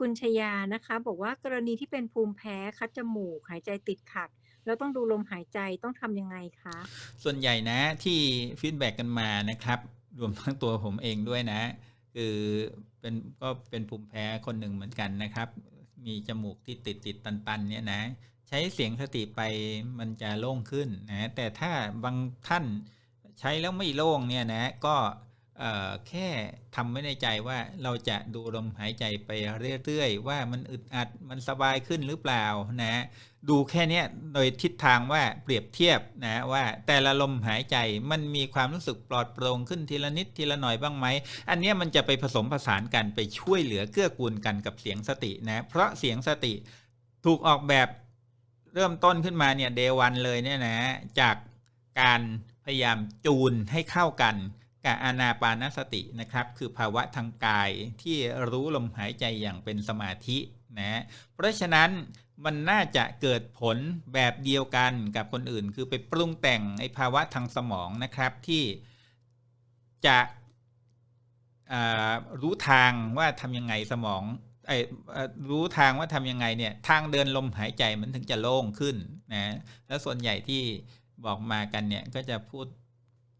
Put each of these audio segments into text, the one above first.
คุณชยานะคะ บอกว่ากรณีที่เป็นภูมิแพ้คัดจมูกหายใจติดขัด แล้วต้องดูลมหายใจต้องทำยังไงคะ?ส่วนใหญ่นะที่ฟีดแบ็กกันมานะครับ รวมทั้งตัวผมเองด้วยนะ คือเป็นก็เป็นภูมิแพ้คนหนึ่งเหมือนกันนะครับ มีจมูกที่ติดๆตันๆ เนี่ยนะ ใช้เสียงสติไปมันจะโล่งขึ้นนะแต่ถ้าบางท่านใช้แล้วไม่โล่งเนี่ยนะก็ แค่ทำไว้ในใจว่าเราจะดูลมหายใจไปเรื่อยๆ ว่ามันอึดอัดมันสบายขึ้นหรือเปล่านะดูแค่นี้โดยทิศทางว่าเปรียบเทียบนะว่าแต่ละลมหายใจมันมีความรู้สึกปลอดโปร่งขึ้นทีละนิดทีละหน่อยบ้างไหม อันนี้มันจะไปผสมผสานกันไปช่วยเหลือเกื้อกูลกันกับเสียงสตินะเพราะเสียงสติถูกออกแบบเริ่มต้นขึ้นมาเนี่ย day 1เลยเนี่ยนะจากการพยายามจูนให้เข้ากัน กับอานาปานสตินะครับ คือภาวะทางกายที่รู้ลมหายใจอย่างเป็นสมาธินะเพราะฉะนั้นมันน่าจะเกิดผลแบบเดียวกันกับคนอื่น คือไปปรุงแต่งไอ้ภาวะทางสมองนะครับที่จะรู้ทางว่าทำยังไงสมองไอ้รู้ทางว่าทำยังไงเนี่ยทางเดินลมหายใจมันถึงจะโล่งขึ้นนะแล้วส่วนใหญ่ที่บอกมากันเนี่ยก็จะพูด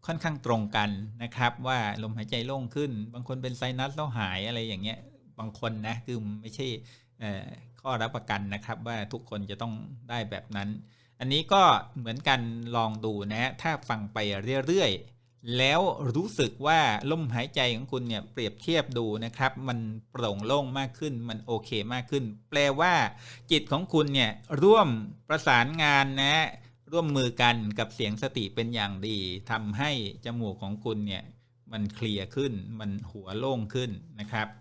ค่อนข้างตรงกันนะครับ ว่าลมหายใจโล่งขึ้น บางคนเป็นไซนัสแล้วหายอะไรอย่างเงี้ยบางคนนะคือไม่ใช่ข้อรับประกันนะครับ ว่าทุกคนจะต้องได้แบบนั้น อันนี้ก็เหมือนกันลองดูนะ ถ้าฟังไปเรื่อยๆ แล้วรู้สึกว่าลมหายใจของคุณเนี่ยเปรียบเทียบดูนะครับ มันโปร่งโล่งมากขึ้น มันโอเคมากขึ้น แปลว่าจิตของคุณเนี่ยร่วมประสานงานนะ ร่วมมือกันกับเสียงสติเป็นอย่างดีทำให้จมูกของคุณเนี่ยมันเคลียร์ขึ้น มันหัวโล่งขึ้นนะครับ